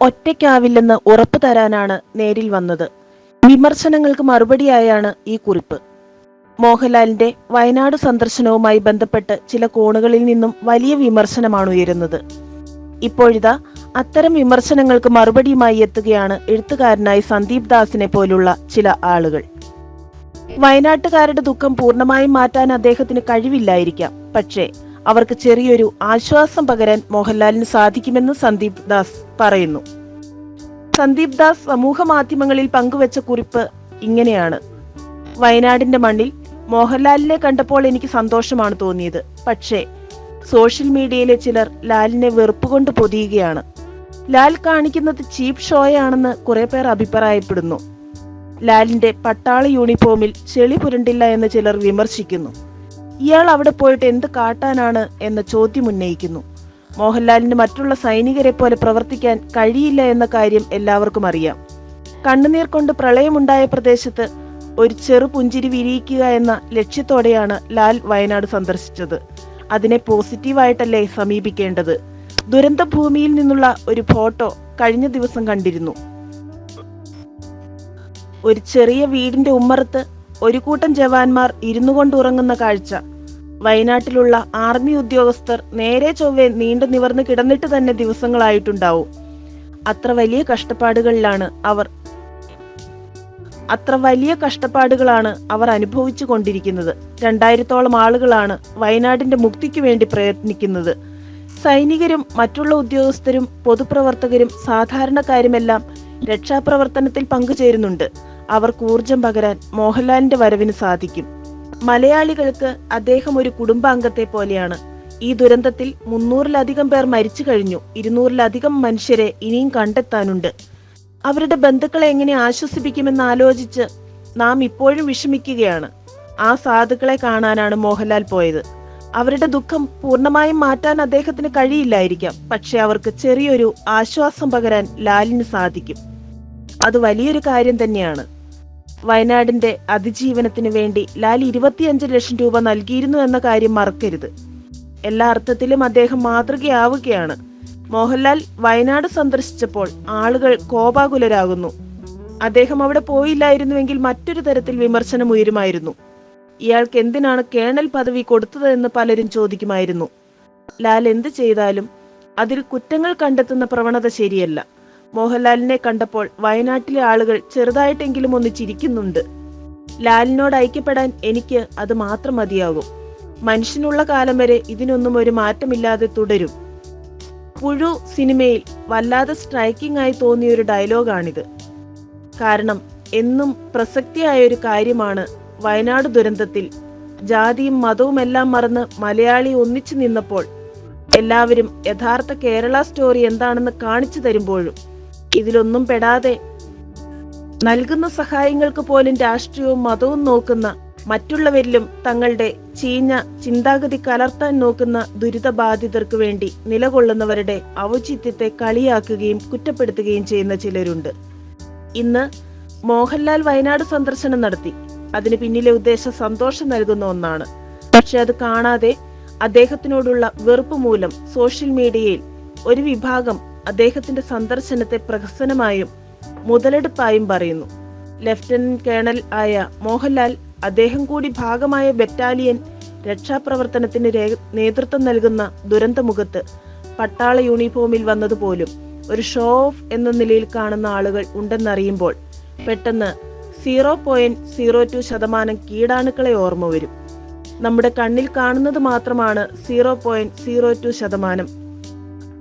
ഒറ്റയ്ക്കാവില്ലെന്ന് ഉറപ്പു തരാനാണ് നേരിൽ വന്നത്. വിമർശനങ്ങൾക്ക് മറുപടിയായാണ് ഈ കുറിപ്പ്. മോഹൻലാലിന്റെ വയനാട് സന്ദർശനവുമായി ബന്ധപ്പെട്ട് ചില കോണുകളിൽ നിന്നും വലിയ വിമർശനമാണ് ഉയരുന്നത്. ഇപ്പോഴിതാ അത്തരം വിമർശനങ്ങൾക്ക് മറുപടിയുമായി എത്തുകയാണ് എഴുത്തുകാരനായ സന്ദീപ് ദാസിനെ പോലുള്ള ചില ആളുകൾ. വയനാട്ടുകാരുടെ ദുഃഖം പൂർണമായും മാറ്റാൻ അദ്ദേഹത്തിന് കഴിവില്ലായിരിക്കാം. പക്ഷേ അവർക്ക് ചെറിയൊരു ആശ്വാസം പകരാൻ മോഹൻലാലിന് സാധിക്കുമെന്ന് സന്ദീപ് ദാസ് പറയുന്നു. സന്ദീപ് ദാസ് സമൂഹ മാധ്യമങ്ങളിൽ പങ്കുവച്ച കുറിപ്പ് ഇങ്ങനെയാണ്. വയനാടിന്റെ മണ്ണിൽ മോഹൻലാലിനെ കണ്ടപ്പോൾ എനിക്ക് സന്തോഷമാണ് തോന്നിയത്. പക്ഷേ സോഷ്യൽ മീഡിയയിലെ ചിലർ ലാലിനെ വെറുപ്പുകൊണ്ട് പൊതിയുകയാണ്. ലാൽ കാണിക്കുന്നത് ചീപ്പ് ഷോയാണെന്ന് കുറെ പേർ അഭിപ്രായപ്പെടുന്നു. ലാലിന്റെ പട്ടാള യൂണിഫോമിൽ ചെളി പുരണ്ടില്ല എന്ന് ചിലർ വിമർശിക്കുന്നു. ഇയാൾ അവിടെ പോയിട്ട് എന്ത് കാട്ടാനാണ് എന്ന ചോദ്യം ഉന്നയിക്കുന്നു. മോഹൻലാലിന് മറ്റുള്ള സൈനികരെ പോലെ പ്രവർത്തിക്കാൻ കഴിയില്ല എന്ന കാര്യം എല്ലാവർക്കും അറിയാം. കണ്ണുനീർ കൊണ്ട് പ്രളയമുണ്ടായ പ്രദേശത്ത് ഒരു ചെറു പുഞ്ചിരി വിരിയിക്കുക എന്ന ലക്ഷ്യത്തോടെയാണ് ലാൽ വയനാട് സന്ദർശിച്ചത്. അതിനെ പോസിറ്റീവായിട്ടല്ലേ സമീപിക്കേണ്ടത്? ദുരന്ത ഭൂമിയിൽ നിന്നുള്ള ഒരു ഫോട്ടോ കഴിഞ്ഞ ദിവസം കണ്ടിരുന്നു. ഒരു ചെറിയ വീടിന്റെ ഉമ്മറത്ത് ഒരു കൂട്ടം ജവാന്മാർ ഇരുന്നു കൊണ്ടുറങ്ങുന്ന കാഴ്ച. വയനാട്ടിലുള്ള ആർമി ഉദ്യോഗസ്ഥർ നേരെ ചൊവ്വെ നീണ്ടു നിവർന്ന് കിടന്നിട്ട് തന്നെ ദിവസങ്ങളായിട്ടുണ്ടാവും. അത്ര വലിയ കഷ്ടപ്പാടുകളിലാണ് അവർ. അത്ര വലിയ കഷ്ടപ്പാടുകളാണ് അവർ അനുഭവിച്ചു കൊണ്ടിരിക്കുന്നത്. രണ്ടായിരത്തോളം ആളുകളാണ് വയനാടിന്റെ മുക്തിക്ക് വേണ്ടി പ്രയത്നിക്കുന്നത്. സൈനികരും മറ്റുള്ള ഉദ്യോഗസ്ഥരും പൊതുപ്രവർത്തകരും സാധാരണക്കാരുമെല്ലാം രക്ഷാപ്രവർത്തനത്തിൽ പങ്കുചേരുന്നുണ്ട്. അവർക്ക് ഊർജം പകരാൻ മോഹൻലാലിന്റെ വരവിന് സാധിക്കും. മലയാളികൾക്ക് അദ്ദേഹം ഒരു കുടുംബാംഗത്തെ പോലെയാണ്. ഈ ദുരന്തത്തിൽ മുന്നൂറിലധികം പേർ മരിച്ചു കഴിഞ്ഞു. ഇരുന്നൂറിലധികം മനുഷ്യരെ ഇനിയും കണ്ടെത്താനുണ്ട്. അവരുടെ ബന്ധുക്കളെ എങ്ങനെ ആശ്വസിപ്പിക്കുമെന്ന് ആലോചിച്ച് നാം ഇപ്പോഴും വിഷമിക്കുകയാണ്. ആ സാധുക്കളെ കാണാനാണ് മോഹൻലാൽ പോയത്. അവരുടെ ദുഃഖം പൂർണമായും മാറ്റാൻ അദ്ദേഹത്തിന് കഴിയില്ലായിരിക്കാം. പക്ഷെ അവർക്ക് ചെറിയൊരു ആശ്വാസം പകരാൻ ലാലിന് സാധിക്കും. അത് വലിയൊരു കാര്യം തന്നെയാണ്. വയനാടിന്റെ അതിജീവനത്തിന് വേണ്ടി ലാൽ ഇരുപത്തിയഞ്ച് ലക്ഷം രൂപ നൽകിയിരുന്നു എന്ന കാര്യം മറക്കരുത്. എല്ലാ അർത്ഥത്തിലും അദ്ദേഹം മാതൃകയാവുകയാണ്. മോഹൻലാൽ വയനാട് സന്ദർശിച്ചപ്പോൾ ആളുകൾ കോപാകുലരാകുന്നു. അദ്ദേഹം അവിടെ പോയില്ലായിരുന്നുവെങ്കിൽ മറ്റൊരു തരത്തിൽ വിമർശനം ഉയരുമായിരുന്നു. ഇയാൾക്ക് എന്തിനാണ് കേണൽ പദവി കൊടുത്തതെന്ന് പലരും ചോദിക്കുമായിരുന്നു. ലാൽ എന്ത് ചെയ്താലും അതിൽ കുറ്റങ്ങൾ കണ്ടെത്തുന്ന പ്രവണത ശരിയല്ല. മോഹൻലാലിനെ കണ്ടപ്പോൾ വയനാട്ടിലെ ആളുകൾ ചെറുതായിട്ടെങ്കിലും ഒന്ന് ചിരിക്കുന്നുണ്ട്. ലാലിനോട് ഐക്യപ്പെടാൻ എനിക്ക് അത് മാത്രം മതിയാകും. മനുഷ്യനുള്ള കാലം വരെ ഇതിനൊന്നും ഒരു മാറ്റമില്ലാതെ തുടരും. പുഴു സിനിമയിൽ വല്ലാതെ സ്ട്രൈക്കിംഗ് ആയി തോന്നിയ ഒരു ഡയലോഗാണിത്. കാരണം എന്നും പ്രസക്തിയായ ഒരു കാര്യമാണ് വയനാട് ദുരന്തത്തിൽ. ജാതിയും മതവും എല്ലാം മറന്ന് മലയാളി ഒന്നിച്ചു നിന്നപ്പോൾ എല്ലാവരും യഥാർത്ഥ കേരള സ്റ്റോറി എന്താണെന്ന് കാണിച്ചു തരുമ്പോഴും ഇതിലൊന്നും പെടാതെ. നൽകുന്ന സഹായങ്ങൾക്ക് പോലും രാഷ്ട്രീയവും മതവും നോക്കുന്ന മറ്റുള്ളവരിലും തങ്ങളുടെ ചീഞ്ഞ ചിന്താഗതി കലർത്താൻ നോക്കുന്ന ദുരിതബാധിതർക്ക് വേണ്ടി നിലകൊള്ളുന്നവരുടെ ഔചിത്യത്തെ കളിയാക്കുകയും കുറ്റപ്പെടുത്തുകയും ചെയ്യുന്ന ചിലരുണ്ട്. ഇന്ന് മോഹൻലാൽ വയനാട് സന്ദർശനം നടത്തി. അതിന് പിന്നിലെ ഉദ്ദേശം സന്തോഷം നൽകുന്ന ഒന്നാണ്. പക്ഷെ അത് കാണാതെ അദ്ദേഹത്തിനോടുള്ള വെറുപ്പ് മൂലം സോഷ്യൽ മീഡിയയിൽ ഒരു വിഭാഗം അദ്ദേഹത്തിന്റെ സന്ദർശനത്തെ പ്രഹസനമായും മുതലെടുപ്പായും പറയുന്നു. ലഫ്റ്റനന്റ് കേണൽ ആയ മോഹൻലാൽ അദ്ദേഹം കൂടി ഭാഗമായ ബറ്റാലിയൻ രക്ഷാപ്രവർത്തനത്തിന് നേതൃത്വം നൽകുന്ന ദുരന്തമുഖത്ത് പട്ടാള യൂണിഫോമിൽ വന്നതുപോലും ഒരു ഷോ ഓഫ് എന്ന നിലയിൽ കാണുന്ന ആളുകൾ ഉണ്ടെന്നറിയുമ്പോൾ പെട്ടെന്ന് സീറോ പോയിന്റ് സീറോ ടു ശതമാനം കീടാണുക്കളെ ഓർമ്മ വരും. നമ്മുടെ കണ്ണിൽ കാണുന്നത് മാത്രമാണ് സീറോ പോയിന്റ് സീറോ ടു ശതമാനം.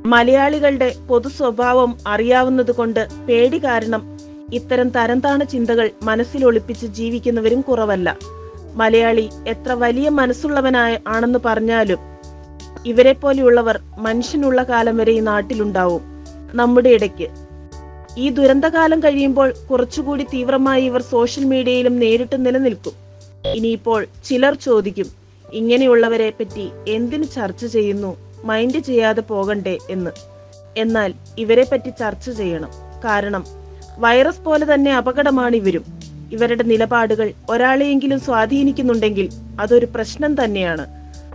മലയാളികളുടെ പൊതു സ്വഭാവം അറിയാവുന്നത് കൊണ്ട് പേടി കാരണം ഇത്തരം തരംതാണ ചിന്തകൾ മനസ്സിൽ ഒളിപ്പിച്ച് ജീവിക്കുന്നവരും കുറവല്ല. മലയാളി എത്ര വലിയ മനസ്സുള്ളവനായ ആണെന്ന് പറഞ്ഞാലും ഇവരെ പോലെയുള്ളവർ മനുഷ്യനുള്ള കാലം വരെ ഈ നാട്ടിലുണ്ടാവും. നമ്മുടെ ഇടയ്ക്ക്. ഈ ദുരന്തകാലം കഴിയുമ്പോൾ കുറച്ചുകൂടി തീവ്രമായി ഇവർ സോഷ്യൽ മീഡിയയിലും നേരിട്ട് നിലനിൽക്കും. ഇനിയിപ്പോൾ ചിലർ ചോദിക്കും ഇങ്ങനെയുള്ളവരെ പറ്റി എന്തിനു ചർച്ച ചെയ്യുന്നു? മൈൻഡ് ചെയ്യാതെ പോകണ്ടേ എന്ന്. എന്നാൽ ഇവരെ പറ്റി ചർച്ച ചെയ്യണം. കാരണം വൈറസ് പോലെ തന്നെ അപകടമാണ് ഇവരും. ഇവരുടെ നിലപാടുകൾ ഒരാളെയെങ്കിലും സ്വാധീനിക്കുന്നുണ്ടെങ്കിൽ അതൊരു പ്രശ്നം തന്നെയാണ്.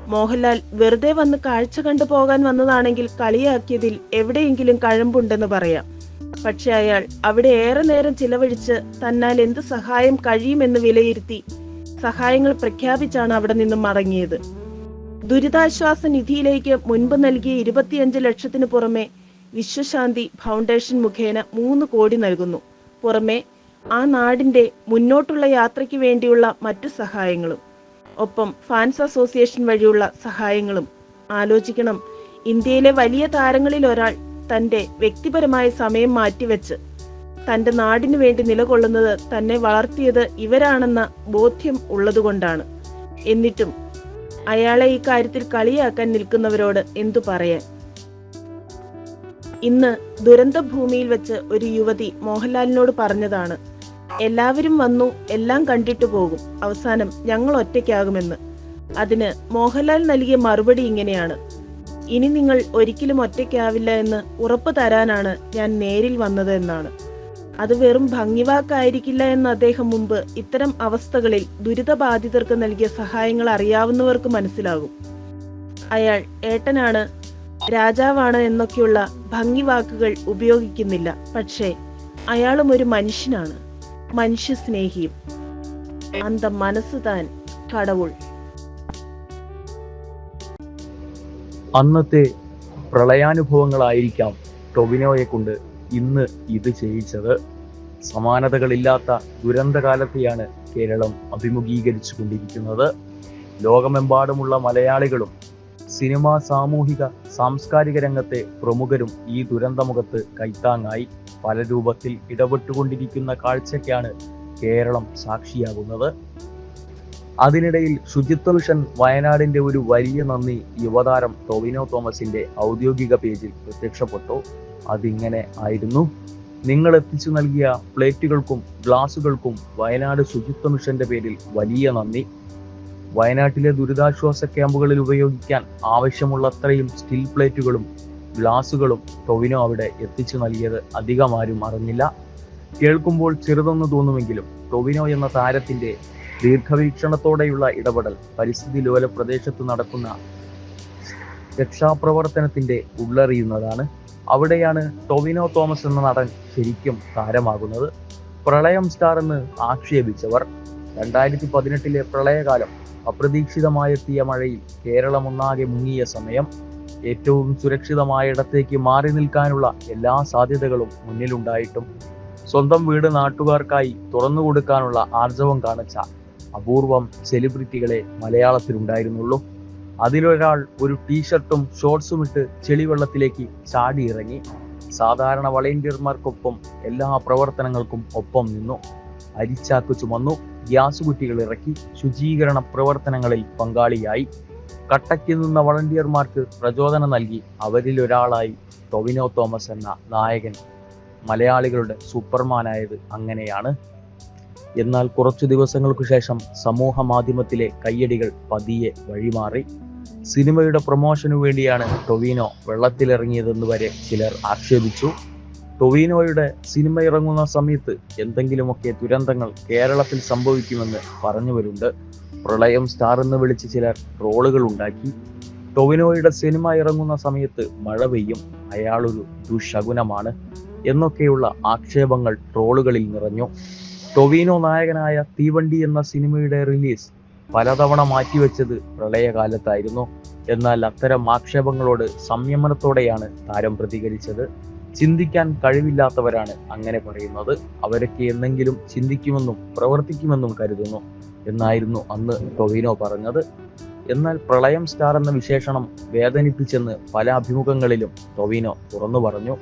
മോഹൻലാൽ വെറുതെ വന്ന് കാഴ്ച കണ്ടു പോകാൻ വന്നതാണെങ്കിൽ കളിയാക്കിയതിൽ എവിടെയെങ്കിലും കഴമ്പുണ്ടെന്ന് പറയാം. പക്ഷെ അയാൾ അവിടെ ഏറെ നേരം ചിലവഴിച്ച് തന്നാൽ എന്ത് സഹായം കഴിയുമെന്ന് വിലയിരുത്തി സഹായങ്ങൾ പ്രഖ്യാപിച്ചാണ് അവിടെ നിന്നും മടങ്ങിയത്. ദുരിതാശ്വാസ നിധിയിലേക്ക് മുൻപ് നൽകിയ ഇരുപത്തിയഞ്ച് ലക്ഷത്തിന് പുറമെ വിശ്വശാന്തി ഫൗണ്ടേഷൻ മുഖേന മൂന്ന് കോടി നൽകുന്നു. പുറമെ ആ നാടിന്റെ മുന്നോട്ടുള്ള യാത്രയ്ക്ക് വേണ്ടിയുള്ള മറ്റു സഹായങ്ങളും. ഒപ്പം ഫാൻസ് അസോസിയേഷൻ വഴിയുള്ള സഹായങ്ങളും. ആലോചിക്കണം ഇന്ത്യയിലെ വലിയ താരങ്ങളിൽ ഒരാൾ തന്റെ വ്യക്തിപരമായ സമയം മാറ്റിവെച്ച് തന്റെ നാടിനു വേണ്ടി നിലകൊള്ളുന്നത് തന്നെ വളർത്തിയത് ഇവരാണെന്ന ബോധ്യം ഉള്ളതുകൊണ്ടാണ്. എന്നിട്ടും അയാളെ ഈ കാര്യത്തിൽ കളിയാക്കാൻ നിൽക്കുന്നവരോട് എന്തു പറയാൻ? ഇന്ന് ദുരന്ത ഭൂമിയിൽ വെച്ച് ഒരു യുവതി മോഹൻലാലിനോട് പറഞ്ഞതാണ് എല്ലാവരും വന്നു എല്ലാം കണ്ടിട്ടു പോകും. അവസാനം ഞങ്ങൾ ഒറ്റയ്ക്കാകുമെന്ന്. അതിന് മോഹൻലാൽ നൽകിയ മറുപടി ഇങ്ങനെയാണ് ഇനി നിങ്ങൾ ഒരിക്കലും ഒറ്റയ്ക്കാവില്ല എന്ന് ഉറപ്പ് തരാനാണ് ഞാൻ നേരിൽ വന്നത് എന്നാണ്. അത് വെറും ഭംഗിവാക്കായിരിക്കില്ല എന്ന് അദ്ദേഹം മുമ്പ് ഇത്തരം അവസ്ഥകളിൽ ദുരിതബാധിതർക്ക് നൽകിയ സഹായങ്ങൾ അറിയാവുന്നവർക്ക് മനസ്സിലാകും. അയാൾ ഏട്ടനാണ് രാജാവാണ് എന്നൊക്കെയുള്ള ഭംഗി വാക്കുകൾ ഉപയോഗിക്കുന്നില്ല. പക്ഷേ അയാളും ഒരു മനുഷ്യനാണ്. മനുഷ്യ സ്നേഹിയും അന്ത മനസ്സ് താൻ കടവുൾ. അന്നത്തെ പ്രളയാനുഭവങ്ങളായിരിക്കാം ടൊവിനോയെ കൊണ്ട് ഇന്ന് ഇത് ചെയ്യിച്ചത് സമാനതകളില്ലാത്ത ദുരന്തകാലത്തെയാണ് കേരളം അഭിമുഖീകരിച്ചു കൊണ്ടിരിക്കുന്നത് ലോകമെമ്പാടുമുള്ള മലയാളികളും സിനിമാ സാമൂഹിക സാംസ്കാരിക രംഗത്തെ പ്രമുഖരും ഈ ദുരന്തമുഖത്ത് കൈത്താങ്ങായി പല രൂപത്തിൽ ഇടപെട്ടുകൊണ്ടിരിക്കുന്ന കാഴ്ചയ്ക്കാണ് കേരളം സാക്ഷിയാകുന്നത്. അതിനിടയിൽ ശുചിത്വ മിഷൻ വയനാടിന്റെ ഒരു വലിയ നന്ദി യുവതാരം ടൊവിനോ തോമസിന്റെ ഔദ്യോഗിക പേജിൽ പ്രത്യക്ഷപ്പെട്ടു. അതിങ്ങനെ ആയിരുന്നു. നിങ്ങൾ എത്തിച്ചു നൽകിയ പ്ലേറ്റുകൾക്കും ഗ്ലാസുകൾക്കും വയനാട് ശുചിത്വ മിഷന്റെ പേരിൽ വലിയ നന്ദി. വയനാട്ടിലെ ദുരിതാശ്വാസ ക്യാമ്പുകളിൽ ഉപയോഗിക്കാൻ ആവശ്യമുള്ളത്രയും സ്റ്റീൽ പ്ലേറ്റുകളും ഗ്ലാസുകളും ടൊവിനോ അവിടെ എത്തിച്ചു നൽകിയത് അധികം ആരും അറിഞ്ഞില്ല. കേൾക്കുമ്പോൾ ചെറുതെന്ന് തോന്നുമെങ്കിലും ടൊവിനോ എന്ന താരത്തിന്റെ ദീർഘവീക്ഷണത്തോടെയുള്ള ഇടപെടൽ പരിസ്ഥിതി ലോല പ്രദേശത്ത് നടക്കുന്ന രക്ഷാപ്രവർത്തനത്തിന്റെ ഉള്ളറിയുന്നതാണ്. അവിടെയാണ് ടൊവിനോ തോമസ് എന്ന നടൻ ശരിക്കും താരമാകുന്നത്. പ്രളയം സ്റ്റാർ എന്ന് ആക്ഷേപിച്ചവർ രണ്ടായിരത്തി പതിനെട്ടിലെ പ്രളയകാലം അപ്രതീക്ഷിതമായെത്തിയ മഴയിൽ കേരളം ഒന്നാകെ മുങ്ങിയ സമയം ഏറ്റവും സുരക്ഷിതമായ ഇടത്തേക്ക് മാറി നിൽക്കാനുള്ള എല്ലാ സാധ്യതകളും മുന്നിലുണ്ടായിട്ടും സ്വന്തം വീട് നാട്ടുകാർക്കായി തുറന്നു കൊടുക്കാനുള്ള ആർജവം കാണിച്ച അപൂർവം സെലിബ്രിറ്റികളെ മലയാളത്തിലുണ്ടായിരുന്നുള്ളൂ. അതിലൊരാൾ ഒരു ടീഷർട്ടും ഷോർട്സും ഇട്ട് ചെളിവെള്ളത്തിലേക്ക് ചാടിയിറങ്ങി. സാധാരണ വളണ്ടിയർമാർക്കൊപ്പം എല്ലാ പ്രവർത്തനങ്ങൾക്കും ഒപ്പം നിന്നു. അരിച്ചാക്ക് ചുമന്നു. ഗ്യാസ് കുറ്റികൾ ഇറക്കി. ശുചീകരണ പ്രവർത്തനങ്ങളിൽ പങ്കാളിയായി. കട്ടയ്ക്ക് നിന്ന വളണ്ടിയർമാർക്ക് പ്രചോദനം നൽകി. അവരിൽ ഒരാളായി ടൊവിനോ തോമസ് എന്ന നായകൻ മലയാളികളുടെ സൂപ്പർമാനായത് അങ്ങനെയാണ്. എന്നാൽ കുറച്ചു ദിവസങ്ങൾക്കു ശേഷം സമൂഹ മാധ്യമത്തിലെ കയ്യടികൾ പതിയെ വഴിമാറി. സിനിമയുടെ പ്രൊമോഷനു വേണ്ടിയാണ് ടൊവിനോ വെള്ളത്തിലിറങ്ങിയതെന്ന് വരെ ചിലർ ആക്ഷേപിച്ചു. ടൊവിനോയുടെ സിനിമ ഇറങ്ങുന്ന സമയത്ത് എന്തെങ്കിലുമൊക്കെ ദുരന്തങ്ങൾ കേരളത്തിൽ സംഭവിക്കുമെന്ന് പറഞ്ഞവരുണ്ട്. പ്രളയം സ്റ്റാർ എന്ന് വിളിച്ച് ചിലർ ട്രോളുകൾ ഉണ്ടാക്കി. ടൊവിനോയുടെ സിനിമ ഇറങ്ങുന്ന സമയത്ത് മഴ പെയ്യും. അയാളൊരു ദുശകുനമാണ് എന്നൊക്കെയുള്ള ആക്ഷേപങ്ങൾ ട്രോളുകളിൽ നിറഞ്ഞു. ടൊവിനോ നായകനായ തീവണ്ടി എന്ന സിനിമയുടെ റിലീസ് പലതവണ മാറ്റിവെച്ചത് പ്രളയകാലത്തായിരുന്നു. എന്നാൽ അത്തരം ആക്ഷേപങ്ങളോട് സംയമനത്തോടെയാണ് താരം പ്രതികരിച്ചത്. ചിന്തിക്കാൻ കഴിവില്ലാത്തവരാണ് അങ്ങനെ പറയുന്നത്. അവരൊക്കെ എന്തെങ്കിലും ചിന്തിക്കുമെന്നും പ്രവർത്തിക്കുമെന്നും കരുതുന്നു എന്നായിരുന്നു അന്ന് ടൊവിനോ പറഞ്ഞത്. എന്നാൽ പ്രളയം സ്റ്റാർ എന്ന വിശേഷണം വേദനിപ്പിച്ചെന്ന് പല അഭിമുഖങ്ങളിലും ടൊവിനോ തുറന്നു പറഞ്ഞു.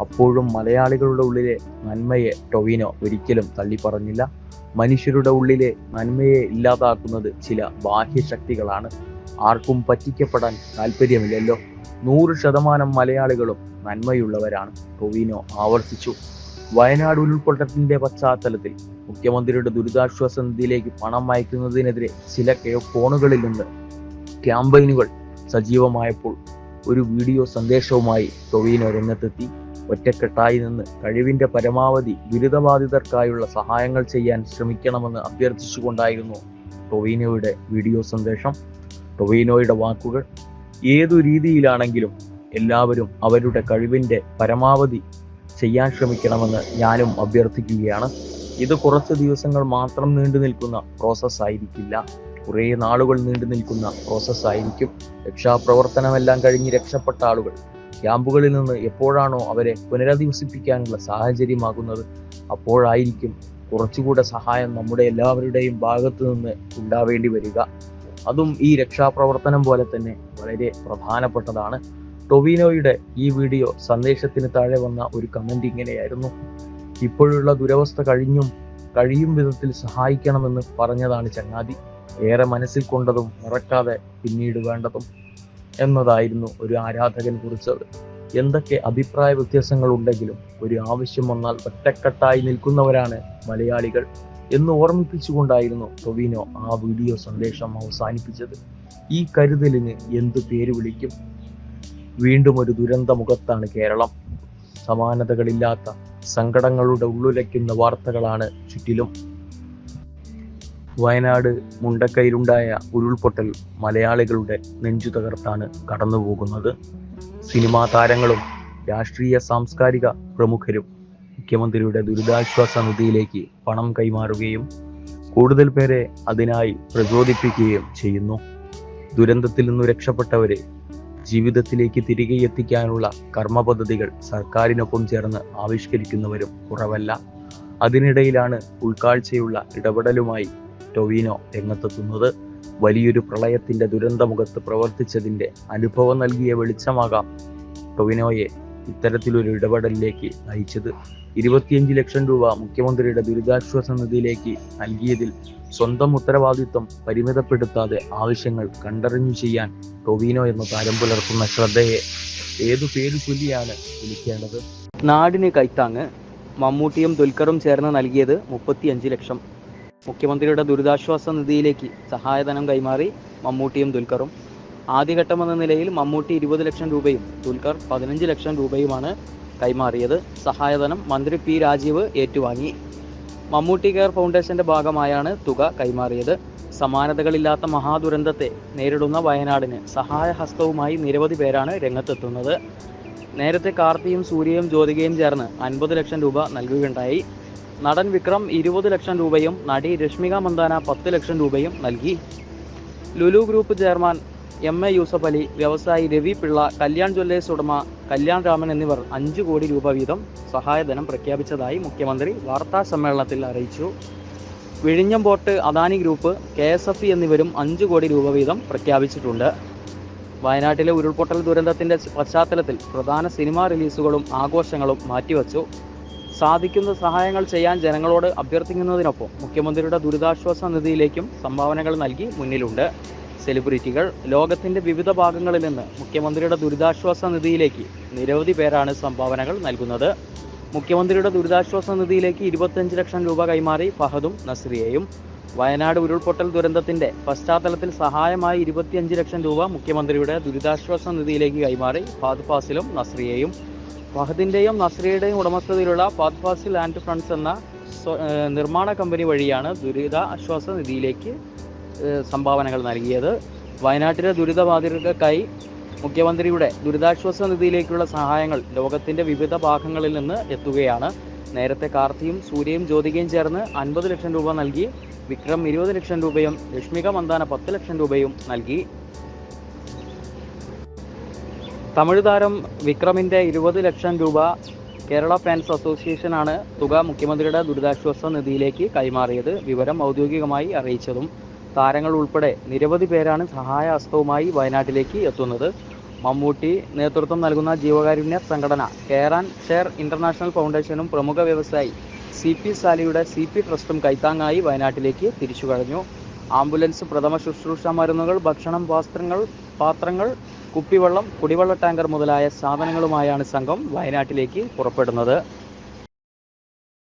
അപ്പോഴും മലയാളികളുടെ ഉള്ളിലെ നന്മയെ ടൊവിനോ ഒരിക്കലും തള്ളിപ്പറഞ്ഞില്ല. മനുഷ്യരുടെ ഉള്ളിലെ നന്മയെ ഇല്ലാതാക്കുന്നത് ചില ബാഹ്യശക്തികളാണ്. ആർക്കും പറ്റിക്കപ്പെടാൻ താല്പര്യമില്ലല്ലോ. നൂറ് ശതമാനം മലയാളികളും നന്മയുള്ളവരാണ് ടൊവിനോ ആവർത്തിച്ചു. വയനാട് ഉരുൾപൊട്ടത്തിന്റെ പശ്ചാത്തലത്തിൽ മുഖ്യമന്ത്രിയുടെ ദുരിതാശ്വാസ നിധിയിലേക്ക് പണം അയക്കുന്നതിനെതിരെ ചില ഫോണുകളിൽ നിന്ന് ക്യാമ്പയിനുകൾ സജീവമായപ്പോൾ ഒരു വീഡിയോ സന്ദേശവുമായി ടൊവിനോ രംഗത്തെത്തി. ഒറ്റക്കെട്ടായി നിന്ന് കഴിവിന്റെ പരമാവധി ദുരിതബാധിതർക്കായുള്ള സഹായങ്ങൾ ചെയ്യാൻ ശ്രമിക്കണമെന്ന് അഭ്യർത്ഥിച്ചുകൊണ്ടായിരുന്നു ടൊവീനോയുടെ വീഡിയോ സന്ദേശം. ടൊവീനോയുടെ വാക്കുകൾ ഏതു രീതിയിലാണെങ്കിലും എല്ലാവരും അവരുടെ കഴിവിന്റെ പരമാവധി ചെയ്യാൻ ശ്രമിക്കണമെന്ന് ഞാനും അഭ്യർത്ഥിക്കുകയാണ്. ഇത് കുറച്ച് ദിവസങ്ങൾ മാത്രം നീണ്ടു നിൽക്കുന്ന പ്രോസസ്സ് ആയിരിക്കില്ല. കുറേ നാളുകൾ നീണ്ടു നിൽക്കുന്ന പ്രോസസ്സായിരിക്കും രക്ഷാപ്രവർത്തനമെല്ലാം കഴിഞ്ഞ് രക്ഷപ്പെട്ട ആളുകൾ ക്യാമ്പുകളിൽ നിന്ന് എപ്പോഴാണോ അവരെ പുനരധിവസിപ്പിക്കാനുള്ള സാഹചര്യമാകുന്നത് അപ്പോഴായിരിക്കും കുറച്ചുകൂടെ സഹായം നമ്മുടെ എല്ലാവരുടെയും ഭാഗത്തു നിന്ന് ഉണ്ടാവേണ്ടി വരിക. അതും ഈ രക്ഷാപ്രവർത്തനം പോലെ തന്നെ വളരെ പ്രധാനപ്പെട്ടതാണ്. ടൊവിനോയുടെ ഈ വീഡിയോ സന്ദേശത്തിന് താഴെ വന്ന ഒരു കമന്റ് ഇങ്ങനെയായിരുന്നു. ഇപ്പോഴുള്ള ദുരവസ്ഥ കഴിഞ്ഞും കഴിയും വിധത്തിൽ സഹായിക്കണമെന്ന് പറഞ്ഞതാണ് ചങ്ങാതി. ഏറെ മനസ്സിൽ കൊണ്ടതും മറക്കാതെ പിന്നീട് വേണ്ടതും. എന്നതായിരുന്നു ഒരു ആരാധകൻ കുറിച്ചത്. എന്തൊക്കെ അഭിപ്രായ വ്യത്യാസങ്ങൾ ഉണ്ടെങ്കിലും ഒരു ആവശ്യം വന്നാൽ ഒറ്റക്കെട്ടായി നിൽക്കുന്നവരാണ് മലയാളികൾ എന്ന് ഓർമ്മിപ്പിച്ചുകൊണ്ടായിരുന്നു ടൊവിനോ ആ വീഡിയോ സന്ദേശം അവസാനിപ്പിച്ചത്. ഈ കരുതലിന് എന്ത് പേര് വിളിക്കും? വീണ്ടും ഒരു ദുരന്ത മുഖത്താണ് കേരളം. സമാനതകളില്ലാത്ത സങ്കടങ്ങളുടെ ഉള്ളുലയ്ക്കുന്ന വാർത്തകളാണ് ചുറ്റിലും. വയനാട് മുണ്ടക്കയിലുണ്ടായ ഉരുൾപൊട്ടൽ മലയാളികളുടെ നെഞ്ചു തകർത്താണ് കടന്നുപോകുന്നത്. സിനിമാ താരങ്ങളും രാഷ്ട്രീയ സാംസ്കാരിക പ്രമുഖരും മുഖ്യമന്ത്രിയുടെ ദുരിതാശ്വാസ നിധിയിലേക്ക് പണം കൈമാറുകയും കൂടുതൽ പേരെ അതിനായി പ്രചോദിപ്പിക്കുകയും ചെയ്യുന്നു. ദുരന്തത്തിൽ നിന്ന് രക്ഷപ്പെട്ടവരെ ജീവിതത്തിലേക്ക് തിരികെ എത്തിക്കാനുള്ള കർമ്മ പദ്ധതികൾ സർക്കാരിനൊപ്പം ചേർന്ന് ആവിഷ്കരിക്കുന്നവരും കുറവല്ല. അതിനിടയിലാണ് ഉൾക്കാഴ്ചയുള്ള ഇടപെടലുമായി ടൊവിനോ രംഗത്തെത്തുന്നത്. വലിയൊരു പ്രളയത്തിന്റെ ദുരന്തമുഖത്ത് പ്രവർത്തിച്ചതിന്റെ അനുഭവം നൽകിയ വെളിച്ചമാകാം ടൊവിനോയെ ഇത്തരത്തിലൊരു ഇടപെടലിലേക്ക് നയിച്ചത്. ഇരുപത്തിയഞ്ച് ലക്ഷം രൂപ മുഖ്യമന്ത്രിയുടെ ദുരിതാശ്വാസ നിധിയിലേക്ക് നൽകിയതിൽ സ്വന്തം ഉത്തരവാദിത്വം പരിമിതപ്പെടുത്താതെ ആവശ്യങ്ങൾ കണ്ടറിഞ്ഞു ചെയ്യാൻ ടൊവിനോ എന്ന താരം പുലർത്തുന്ന ശ്രദ്ധയെ ഏതു പേര് ചൊല്ലിയാണ് വിളിക്കേണ്ടത്? നാടിന് കൈത്താങ്ങ് മമ്മൂട്ടിയും ദുൽഖറും ചേർന്ന് നൽകിയത് മുപ്പത്തിയഞ്ച് ലക്ഷം. മുഖ്യമന്ത്രിയുടെ ദുരിതാശ്വാസ നിധിയിലേക്ക് സഹായധനം കൈമാറി മമ്മൂട്ടിയും ദുൽഖറും. ആദ്യഘട്ടം എന്ന നിലയിൽ മമ്മൂട്ടി ഇരുപത് ലക്ഷം രൂപയും ദുൽഖർ പതിനഞ്ച് ലക്ഷം രൂപയുമാണ് കൈമാറിയത്. സഹായധനം മന്ത്രി പി രാജീവ് ഏറ്റുവാങ്ങി. മമ്മൂട്ടി കെയർ ഫൗണ്ടേഷന്റെ ഭാഗമായാണ് തുക കൈമാറിയത്. സമാനതകളില്ലാത്ത മഹാദുരന്തത്തെ നേരിടുന്ന വയനാടിന് സഹായഹസ്തവുമായി നിരവധി പേരാണ് രംഗത്തെത്തുന്നത്. നേരത്തെ കാർത്തിയും സൂര്യയും ജ്യോതികയും ചേർന്ന് അൻപത് ലക്ഷം രൂപ നൽകുകയുണ്ടായി. നടൻ വിക്രം ഇരുപത് ലക്ഷം രൂപയും നടി രശ്മിക മന്ദാന പത്ത് ലക്ഷം രൂപയും നൽകി. Lulu group chairman M A Yusuff Ali വ്യവസായി രവി പിള്ള കല്യാൺ ജ്വല്ലേഴ്സ് ഉടമ കല്യാൺ രാമൻ എന്നിവർ അഞ്ച് കോടി രൂപ വീതം സഹായധനം പ്രഖ്യാപിച്ചതായി മുഖ്യമന്ത്രി വാർത്താ സമ്മേളനത്തിൽ അറിയിച്ചു. വിഴിഞ്ഞം port Adani group K S F E എന്നിവരും അഞ്ച് കോടി രൂപ വീതം പ്രഖ്യാപിച്ചിട്ടുണ്ട്. വയനാട്ടിലെ ഉരുൾപൊട്ടൽ ദുരന്തത്തിന്റെ പശ്ചാത്തലത്തിൽ പ്രധാന സിനിമാ റിലീസുകളും ആഘോഷങ്ങളും മാറ്റിവച്ചു. സാധിക്കുന്ന സഹായങ്ങൾ ചെയ്യാൻ ജനങ്ങളോട് അഭ്യർത്ഥിക്കുന്നതിനൊപ്പം മുഖ്യമന്ത്രിയുടെ ദുരിതാശ്വാസ നിധിയിലേക്കും സംഭാവനകൾ നൽകി മുന്നിലുണ്ട്. സെലിബ്രിറ്റികൾ ലോകത്തിന്റെ വിവിധ ഭാഗങ്ങളിൽ നിന്ന് മുഖ്യമന്ത്രിയുടെ ദുരിതാശ്വാസ നിധിയിലേക്ക് നിരവധി പേരാണ് സംഭാവനകൾ നൽകുന്നത്. മുഖ്യമന്ത്രിയുടെ ദുരിതാശ്വാസ നിധിയിലേക്ക് ഇരുപത്തഞ്ച് ലക്ഷം രൂപ കൈമാറി ഫഹദും നസ്രിയയും. വയനാട് ഉരുൾപൊട്ടൽ ദുരന്തത്തിന്റെ പശ്ചാത്തലത്തിൽ സഹായമായി ഇരുപത്തിയഞ്ച് ലക്ഷം രൂപ മുഖ്യമന്ത്രിയുടെ ദുരിതാശ്വാസ നിധിയിലേക്ക് കൈമാറി ഫാദ് ഫാസിലും നസ്രിയയും. ഫഹദിന്റെയും നസ്രീയുടെയും ഉടമസ്ഥതയിലുള്ള പാത്ഫാസിൽ ആൻഡ് ഫ്രണ്ട്സ് എന്ന നിർമ്മാണ കമ്പനി വഴിയാണ് ദുരിത ആശ്വാസ നിധിയിലേക്ക് സംഭാവനകൾ നൽകിയത്. വയനാട്ടിലെ ദുരിതബാധിതർക്കായി മുഖ്യമന്ത്രിയുടെ ദുരിതാശ്വാസ നിധിയിലേക്കുള്ള സഹായങ്ങൾ ലോകത്തിന്റെ വിവിധ ഭാഗങ്ങളിൽ നിന്ന് എത്തുകയാണ്. നേരത്തെ കാർത്തിയും സൂര്യയും ജ്യോതികയും ചേർന്ന് അൻപത് ലക്ഷം രൂപ നൽകി വിക്രം ഇരുപത് ലക്ഷം രൂപയും രശ്മിക മന്ദാന പത്ത് ലക്ഷം രൂപയും നൽകി. തമിഴ് താരം വിക്രമിന്റെ ഇരുപത് ലക്ഷം രൂപ കേരള ഫാൻസ് അസോസിയേഷനാണ് തുക മുഖ്യമന്ത്രിയുടെ ദുരിതാശ്വാസ നിധിയിലേക്ക് കൈമാറിയത്. വിവരം ഔദ്യോഗികമായി അറിയിച്ചതും താരങ്ങൾ ഉൾപ്പെടെ നിരവധി പേരാണ് സഹായ സഹായഹസ്തവുമായി വയനാട്ടിലേക്ക് എത്തുന്നത്. മമ്മൂട്ടി നേതൃത്വം നൽകുന്ന ജീവകാരുണ്യ സംഘടന ആൻഡ് ഷെയർ ഇന്റർനാഷണൽ ഫൗണ്ടേഷനും പ്രമുഖ വ്യവസായി സി പി സാലിയുടെ സി പി ട്രസ്റ്റും കൈത്താങ്ങായി വയനാട്ടിലേക്ക് തിരിച്ചു കഴിഞ്ഞു ആംബുലൻസ് പ്രഥമ ശുശ്രൂഷ മരുന്നുകൾ ഭക്ഷണം വസ്ത്രങ്ങൾ പാത്രങ്ങൾ കുപ്പിവെള്ളം കുടിവെള്ള ടാങ്കർ മുതലായ സാധനങ്ങളുമായാണ് സംഘം വയനാട്ടിലേക്ക് പുറപ്പെടുന്നത്.